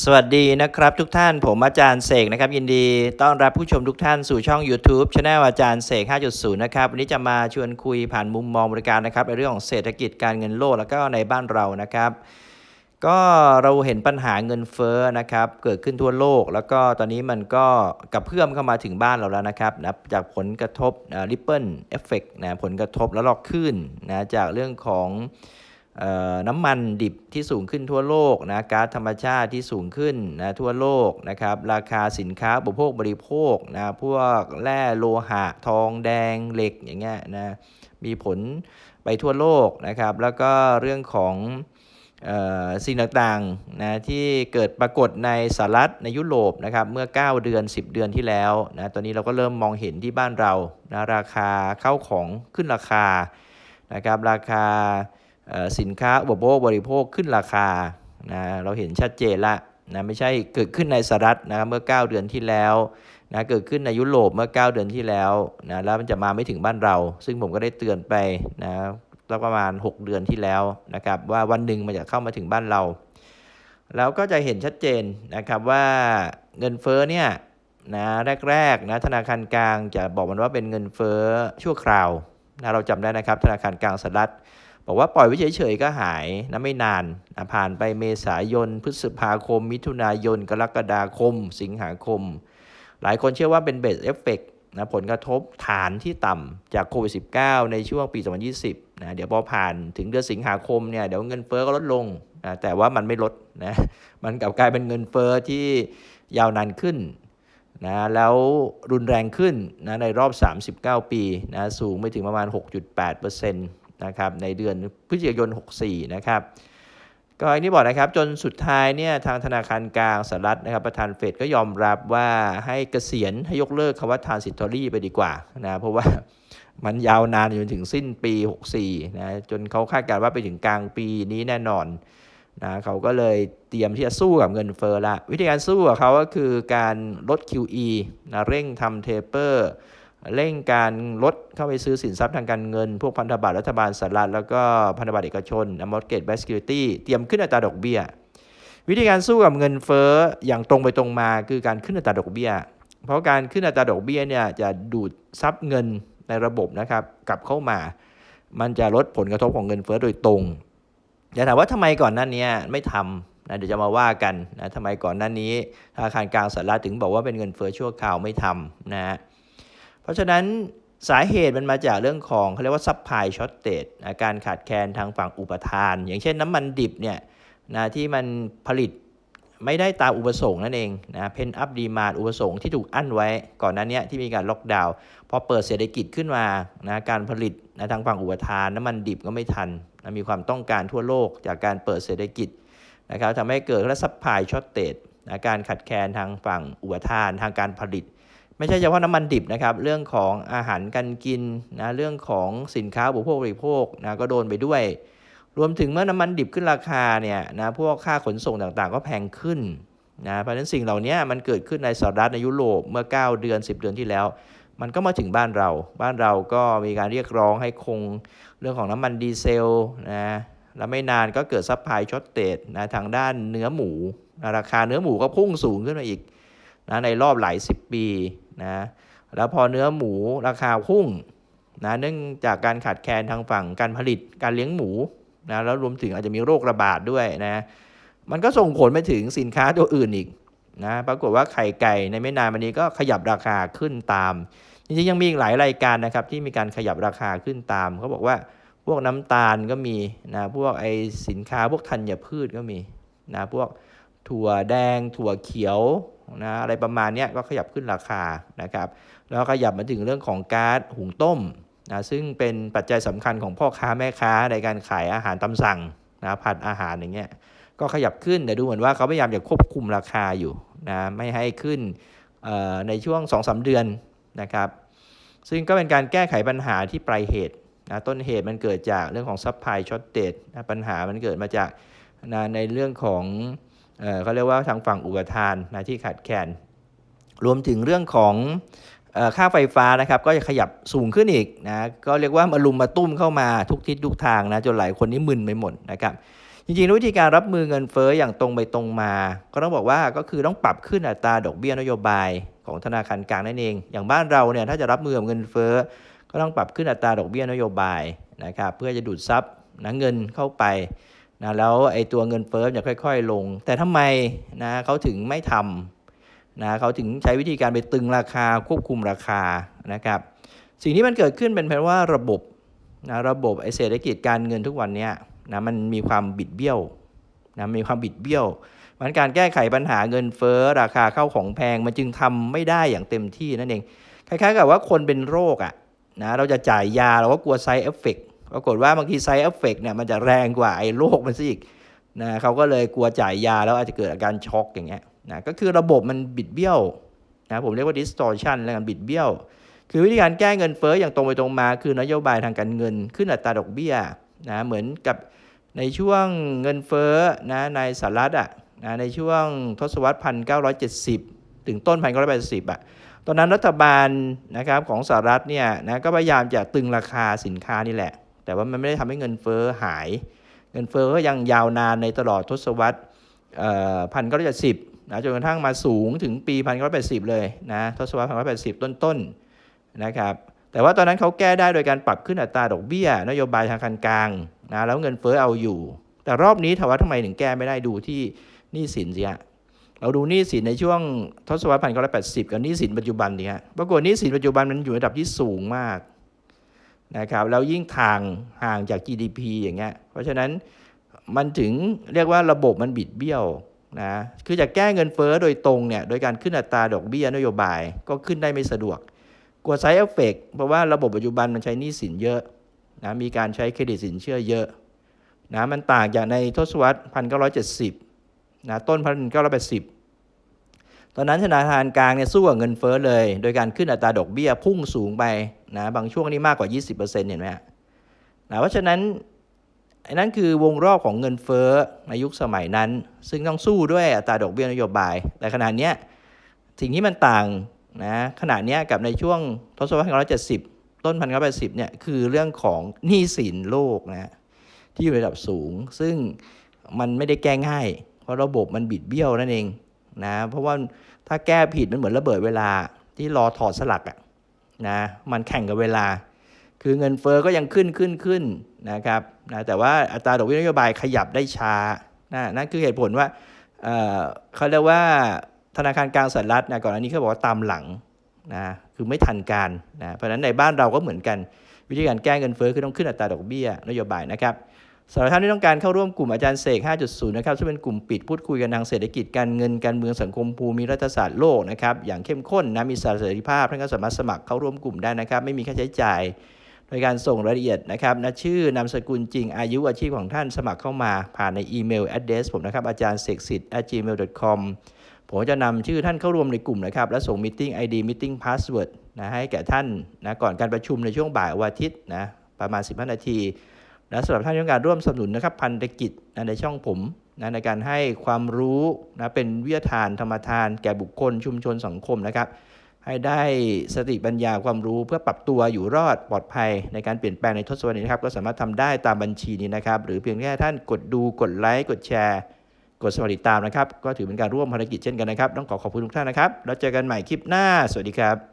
สวัสดีนะครับทุกท่านผมอาจารย์เสกนะครับ ยินดีต้อนรับผู้ชมทุกท่านสู่ช่อง YouTube c h anel อาจารย์เสก 5.0 นะครับ วันนี้จะมาชวนคุยผ่านมุมมองบริการนะครับในเรื่องของเศรษฐกิจการเงินโลกแล้วก็ในบ้านเรานะครับ ก็เราเห็นปัญหาเงินเฟ้อนะครับ เกิดขึ้นทั่วโลก แล้วก็ตอนนี้มันก็กระเพื่อมเข้ามาถึงบ้านเราแล้วนะครับนะจากผลกระทบริปเปิลเอฟเฟกนะผลกระทบแล้วลอกขึ้นนะจากเรื่องของ น้ำมันดิบที่สูงขึ้นทั่วโลกนะก๊าซธรรมชาติที่สูงขึ้นนะทั่วโลกนะครับราคาสินค้าอุปโภคบริโภคนะพวกแร่โลหะทองแดงเหล็กอย่างเงี้ยนะมีผลไปทั่วโลกนะครับแล้วก็เรื่องของออสิ่งต่างๆนะที่เกิดปรากฏในสหรัฐในยุโรปนะครับเมื่อ 9 เดือน 10 เดือนที่แล้วนะตอนนี้เราก็เริ่มมองเห็นที่บ้านเรานะราคาเข้าของขึ้นราคานะครับราคา สินค้าอุปโภคบริโภคขึ้นราคานะเราเห็นชัดเจนละนะไม่ใช่เกิดขึ้นในสหรัฐนะครับเมื่อ 9 เดือนที่แล้วนะเกิดขึ้นในยุโรปเมื่อ 9 เดือนที่แล้วนะแล้วมันจะมาไม่ถึงบ้านเรา ซึ่งผมก็ได้เตือนไปนะแล้วประมาณ 6 เดือนที่แล้วนะครับว่าวันหนึ่งมันจะเข้ามาถึงบ้านเรา แล้วก็จะเห็นชัดเจนนะครับว่าเงินเฟ้อเนี่ยนะแรกๆนะธนาคารกลางจะบอกมันว่าเป็นเงินเฟ้อชั่วคราวนะเราจำได้นะครับธนาคารกลางสหรัฐ บอกว่าปล่อยไว้เฉยๆก็หายนะไม่นานนะผ่านไปเมษายน พฤษภาคม มิถุนายน กรกฎาคม สิงหาคม หลายคนเชื่อว่าเป็นเบสเอฟเฟกนะผลกระทบฐานที่ต่ำจากโควิด -19 ในช่วงปี 2020นะเดี๋ยวพอผ่านถึงเดือนสิงหาคมเนี่ยเดี๋ยวเงินเฟ้อก็ลดลงนะแต่ว่ามันไม่ลดนะมันกลับกลายเป็นเงินเฟ้อที่ยาวนานขึ้นนะแล้วรุนแรงขึ้นนะในรอบ 39 ปีนะสูงไปถึงประมาณ 6.8%น นะครับในเดือนพฤศจิกายน 64 นะครับก็อันนี้บอกนะครับจนสุดท้ายเนี่ยทางธนาคารกลางสหรัฐนะครับประธานเฟดก็ยอมรับว่าให้เกษียณให้ยกเลิกคำว่าทานสิทอรี่ไปดีกว่านะเพราะว่ามันยาวนานจนถึงสิ้นปี 64 นะจนเขาคาดการณ์ว่าไปถึงกลางปีนี้แน่นอนนะเขาก็เลยเตรียมที่จะสู้กับเงินเฟ้อละ วิธีการสู้กับเขาก็คือการลด QE นะเร่งทำเทเปอร์ เร่งการลดเข้าไปซื้อสินทรัพย์ทางการเงิน พวกพันธบัตรรัฐบาลสหรัฐแล้วก็พันธบัตรเอกชน mortgage backed security เตรียมขึ้นอัตราดอกเบี้ย วิธีการสู้กับเงินเฟ้ออย่างตรงไปตรงมาคือการขึ้นอัตราดอกเบี้ย เพราะการขึ้นอัตราดอกเบี้ยเนี่ยจะดูดซับเงินในระบบนะครับกลับเข้ามา มันจะลดผลกระทบของเงินเฟ้อโดยตรงอย่าถามว่าทำไมก่อนหน้านี้ไม่ทำนะเดี๋ยวจะมาว่ากันนะทำไมก่อนหน้านี้ธนาคารกลางสหรัฐถึงบอกว่าเป็นเงินเฟ้อชั่วคราวไม่ทำนะฮะ เพราะฉะนั้นสาเหตุมันมาจากเรื่องของเขาเรียกว่าซัพพลายช็อตเตดการขาดแคลนทางฝั่งอุปทาน อย่างเช่นน้ำมันดิบเนี่ยนะที่มันผลิตไม่ได้ตามอุปสงค์นั่นเองนะเพนอัพดีมาอุปสงค์ที่ถูกอั้นไว้ก่อนหน้านี้ที่มีการล็อกดาวน์พอเปิดเศรษฐกิจขึ้นมานะการผลิตนะทางฝั่งอุปทานน้ำมันดิบก็ไม่ทันนะมีความต้องการทั่วโลกจากการเปิดเศรษฐกิจนะครับทำให้เกิดและซัพพลายช็อตเตดนะการขาดแคลนทางฝั่งอุปทานทางการผลิต ไม่ใช่เฉพาะน้ำมันดิบนะครับเรื่องของอาหารการกินนะเรื่องของสินค้าอุปโภคบริโภคนะก็โดนไปด้วย รวมถึงเมื่อน้ำมันดิบขึ้นราคาเนี่ยนะพวกค่าขนส่งต่างๆ ก็แพงขึ้นนะเพราะฉะนั้นสิ่งเหล่านี้มันเกิดขึ้นในสหรัฐในยุโรปเมื่อ 9 เดือน 10 เดือนที่แล้ว มันก็มาถึงบ้านเรา บ้านเราก็มีการเรียกร้องให้คงเรื่องของน้ำมันดีเซลนะแล้วไม่นานก็เกิดซัพพลายช็อตเตดนะทางด้านเนื้อหมูนะราคาเนื้อหมูก็พุ่งสูงขึ้นมาอีกนะในรอบหลายสิบปี นะแล้วพอเนื้อหมูราคาพุ่งนะเนื่องจากการขาดแคลนทางฝั่งการผลิตการเลี้ยงหมูนะแล้วรวมถึงอาจจะมีโรคระบาดด้วยนะมันก็ส่งผลไปถึงสินค้าตัวอื่นอีกนะปรากฏว่าไข่ไก่ในไม่นานมานี้ก็ขยับราคาขึ้นตามจริงๆยังมีอีกหลายรายการนะครับที่มีการขยับราคาขึ้นตามเขาบอกว่าพวกน้ำตาลก็มีนะพวกไอสินค้าพวกธัญพืชก็มีนะพวกถั่วแดง ถั่วเขียว นะอะไรประมาณนี้ก็ขยับขึ้นราคานะครับแล้วขยับมาถึงเรื่องของก๊าซหุงต้มนะซึ่งเป็นปัจจัยสำคัญของพ่อค้าแม่ค้าในการขายอาหารตามสั่งนะผัดอาหารอย่างเงี้ยก็ขยับขึ้นแต่ดูเหมือนว่าเขาพยายามจะควบคุมราคาอยู่นะไม่ให้ขึ้นในช่วง 2-3 เดือนนะครับซึ่งก็เป็นการแก้ไขปัญหาที่ปลายเหตุนะต้นเหตุมันเกิดจากเรื่องของซัพพลายช็อตเตดปัญหามันเกิดมาจากนะในเรื่องของ เขาเรียกว่าทางฝั่งอุปทานนะที่ขาดแคลนรวมถึงเรื่องของค่าไฟฟ้านะครับก็จะขยับสูงขึ้นอีกนะก็เรียกว่ามาลุมมาตุ้มเข้ามาทุกทิศทุกทางนะจนหลายคนนี่มึนไปหมดนะครับจริงๆววิธีการรับมือเงินเฟ้ออย่างตรงไปตรงมา ก็ต้องบอกว่าก็คือต้องปรับขึ้นอัตราดอกเบี้ยนโยบายของธนาคารกลางนั่นเอง อย่างบ้านเราเนี่ยถ้าจะรับมือกับเงินเฟ้อก็ต้องปรับขึ้นอัตราดอกเบี้ยนโยบายนะครับเพื่อจะดูดซับนะเงินเข้าไป นะแล้วไอ้ตัวเงินเฟ้อจะค่อย ๆ ลง แต่ทำไมนะเขาถึงไม่ทำนะเขาถึงใช้วิธีการไปตึงราคาควบคุมราคานะครับ สิ่งที่มันเกิดขึ้นเป็นเพราะว่าระบบนะระบบไอเศรษฐกิจการเงินทุกวันนี้นะมันมีความบิดเบี้ยวนะมีความบิดเบี้ยวมันการแก้ไขปัญหาเงินเฟ้อราคาเข้าของแพงมันจึงทำไม่ได้อย่างเต็มที่นั่นเองคล้ายๆกับว่าคนเป็นโรคอะ่ะนะเราจะจ่ายยาเราก็กลัวไซเอฟเฟก ปรากฏว่าบางทีไซเอฟเฟกเนี่ยมันจะแรงกว่าไอ้โรคมันซะอีกนะเขาก็เลยกลัวจ่ายยาแล้วอาจจะเกิดอาการช็อกอย่างเงี้ยนะก็คือระบบมันบิดเบี้ยวนะผมเรียกว่า distortion แล้วกันบิดเบี้ยว คือวิธีการแก้เงินเฟ้ออย่างตรงไปตรงมา คือนโยบายทางการเงินขึ้นอัตราดอกเบี้ยนะเหมือนกับในช่วงเงินเฟ้อนะในสหรัฐอะนะในช่วงทศวรรษพันเก้าร้อยเจ็ดสิบถึงต้นพันเก้าร้อยแปดสิบอะตอนนั้นรัฐบาลนะครับของสหรัฐเนี่ยนะก็พยายามจะตึงราคาสินค้านี่แหละ แต่ว่ามันไม่ได้ทำให้เงินเฟ้อหาย เงินเฟ้อก็ยังยาวนานในตลอดทศวรรษพันเก้าร้อยเจ็ดสิบนะจนกระทั่งมาสูงถึงปีพันเก้าร้อยแปดสิบเลยนะทศวรรษพันเก้าร้อยแปดสิบต้นๆนะครับแต่ว่าตอนนั้นเขาแก้ได้โดยการปรับขึ้นอัตราดอกเบี้ย นโยบายทางการกลางนะแล้วเงินเฟ้อเอาอยู่ แต่รอบนี้ถามว่าทำไมถึงแก้ไม่ได้ดูที่หนี้สินสิฮะเราดูหนี้สินในช่วงทศวรรษพันเก้าร้อยแปดสิบกับหนี้สินปัจจุบันนี่ฮะปรากฏหนี้สินปัจจุบันมันอยู่ในระดับที่สูงมาก นะครับแล้วยิ่งทางห่างจาก GDP อย่างเงี้ยเพราะฉะนั้นมันถึงเรียกว่าระบบมันบิดเบี้ยวนะคือจะแก้เงินเฟ้อโดยตรงเนี่ยโดยการขึ้นอัตราดอกเบี้ยนโยบายก็ขึ้นได้ไม่สะดวก กลัวไซเอฟเฟกเพราะว่าระบบปัจจุบันมันใช้หนี้สินเยอะนะมีการใช้เครดิตสินเชื่อเยอะนะมันต่างจากในทศวรรษ 1970นะต้น 1980 ตอนนั้นธนาคารกลางเนี่ยสู้กับเงินเฟ้อเลย โดยการขึ้นอัตราดอกเบี้ยพุ่งสูงไปนะบางช่วงนี้มากกว่า 20%เห็นไหมฮะนะเพราะฉะนั้นอ้นั่นคือวงรอบของเงินเฟ้อในยุคสมัยนั้น ซึ่งต้องสู้ด้วยอัตราดอกเบี้ยนโยบาย แต่ขณะนี้สิ่งที่มันต่างนะขณะนี้กับในช่วงทศวรรษ1970 ต้น1980เนี่ยคือเรื่องของหนี้สินโลกนะที่อยู่ในระดับสูง ซึ่งมันไม่ได้แก้ง่าย เพราะระบบมันบิดเบี้ยวนั่นเอง นะเพราะว่าถ้าแก้ผิดมันเหมือนระเบิดเวลาที่รอถอดสลักอะนะมันแข่งกับเวลา คือเงินเฟอ้อก็ยังขึ้นขึ้นขึ้นนะครับนะแต่ว่าอัตราดอกเบี้ยนโยบายขยับได้ช้านะนั่นคือเหตุผลว่าเเขาเรียกว่าธนาคารกลางสหรัฐนะก่อนอันนี้เขาบอกว่าตามหลังนะคือไม่ทันการนะเพราะฉะนั้นในบ้านเราก็เหมือนกัน วิธีการแก้เงินเฟ้อคือต้องขึ้นอัตราดอกเบี้ยนโยบายนะครับ สำหรับท่านที่ต้องการเข้าร่วมกลุ่มอาจารย์เสก 5.0 นะครับซึ่งเป็นกลุ่มปิดพูดคุยกันทางเศรษฐกิจการเงินการเมืองสังคมภูมิรัฐศาสตร์โลกนะครับอย่างเข้มข้นนะมีสารเสรีภาพท่านก็สามารถสมัครเข้าร่วมกลุ่มได้นะครับ ไม่มีค่าใช้จ่ายโดยการส่งรายละเอียดนะครับนะชื่อนามสกุลจริงอายุอาชีพของท่านสมัครเข้ามา ผ่านในอีเมล address ผมนะครับอาจารย์เสกสิทธิ์ gmail.com ผมจะนำชื่อท่านเข้าร่วมในกลุ่มนะครับและส่ง meeting ID meeting password นะให้แก่ท่านนะก่อนการประชุมในช่วงบ่ายวันอาทิตย์นะประมาณ 15 นาที และสำหรับท่านที่ต้องการร่วมสนับสนุนนะครับพันธกิจนะในช่องผมนะในการให้ความรู้นะเป็นวิทยาทานธรรมทาน แก่บุคคลชุมชนสังคมนะครับ ให้ได้สติปัญญาความรู้เพื่อปรับตัวอยู่รอดปลอดภัย ในการเปลี่ยนแปลงในทศวรรษนี้นะครับ ก็สามารถทำได้ตามบัญชีนี้นะครับ หรือเพียงแค่ท่านกดดูกดไลค์กดแชร์กดสมัครติดตามนะครับ ก็ถือเป็นการร่วมภารกิจเช่นกันนะครับ ต้องขอขอบคุณทุกท่านนะครับ แล้วเจอกันใหม่คลิปหน้า สวัสดีครับ